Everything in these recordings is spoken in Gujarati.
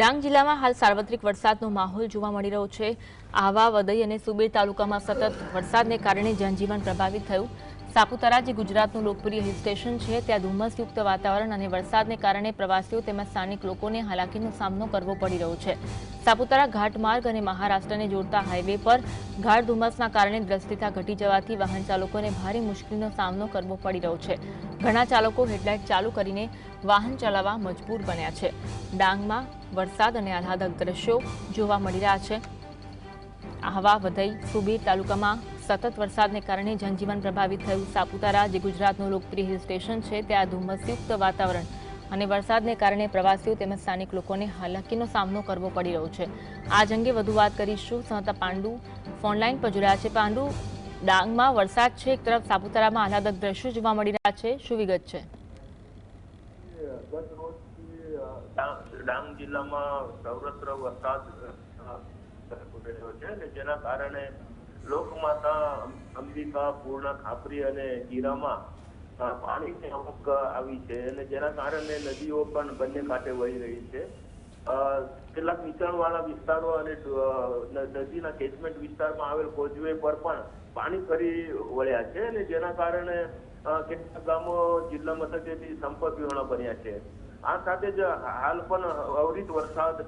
ડાંગ જિલ્લામાં હાલ સાર્વત્રિક વરસાદનો માહોલ જોવા મળી રહ્યો છે. આહવા વદઈ અને સુબીર તાલુકામાં સતત વરસાદને કારણે જનજીવન પ્રભાવિત થયું. સાપુતારા, જે ગુજરાતનું લોકપ્રિય હિલ સ્ટેશન છે, ત્યાં ધુમ્મસયુક્ત વાતાવરણ અને વરસાદને કારણે પ્રવાસીઓ તેમજ સ્થાનિક લોકોને હાલાકીનો સામનો કરવો પડી રહ્યો છે. સાપુતારા ઘાટ માર્ગ અને મહારાષ્ટ્રને જોડતા હાઈવે પર ગાઢ ધુમ્મસના કારણે દ્રષ્ટિતા ઘટી જવાથી વાહન ચાલકોને ભારે મુશ્કેલીનો સામનો કરવો પડી રહ્યો છે. ઘણા ચાલકો હેડલાઇટ ચાલુ કરીને વાહન ચલાવવા મજબૂર બન્યા છે. ડાંગમાં વરસાદ અને આહલાદક દ્રશ્યો જોવા મળી રહ્યા છે. આહવા, વધઈ, સુબીર તાલુકામાં સતત વરસાદને કારણે જનજીવન પ્રભાવિત થયું. સાપુતારા, જે ગુજરાતનું લોકપ્રિય હિલ સ્ટેશન છે, ત્યાં ધુમ્મસયુક્ત વાતાવરણ અને વરસાદને કારણે પ્રવાસીઓ તેમજ સ્થાનિક લોકોને હાલાકીનો સામનો કરવો પડી રહ્યો છે. આજ અંગે વધુ વાત કરીશું. સહતા પાંડુ ફોનલાઈન પર જોડાયા છે. પાંડુ, ડાંગમાં વરસાદ છે. એક તરફ સાપુતારામાં આહલાદક દ્રશ્યો જોવા મળી રહ્યા છે. શું વિગત છે? ડાંગ જિલ્લામાં સર્વત્ર વરસાદ છે જેના કારણે લોકમાતા અંબિકા, પૂર્ણ ખાપરી અને ગીરામાં પાણીની અમુક આવી છે અને જેના કારણે નદીઓ પણ બંને કાંઠે વહી રહી છે. કેટલાક નીચાણવાળા વિસ્તારો અને નદીના કેચમેન્ટ વિસ્તારમાં આવેલ કોઝવે પર પણ પાણી ફરી વળ્યા છે અને જેના કારણે કેટલાક ગામો જિલ્લા મથકેથી સંપર્ક વિહોણા બન્યા છે. આ સાથે જ હાલ પણ અવિરત વરસાદ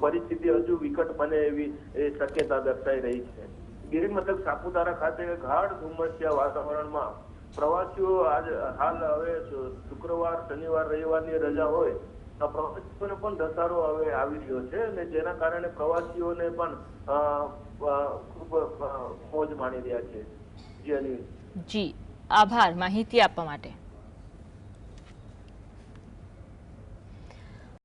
પરિસ્થિતિ હજુ વિકટ બને એવી શક્યતા દર્શાઈ રહી છે. ગિરિ સાપુતારા ખાતે ગાઢ ધુમ્મસ્યા વાતાવરણમાં પ્રવાસીઓ આજ હાલ હવે શુક્રવાર, શનિવાર, રવિવારની રજા હોય પ્રવાસીઓને પણ ધસારો હવે આવી રહ્યો છે અને જેના કારણે પ્રવાસીઓને પણ ખૂબ મોજ માણી રહ્યા છે. જી, આભાર. માહિતી આપવા માટે.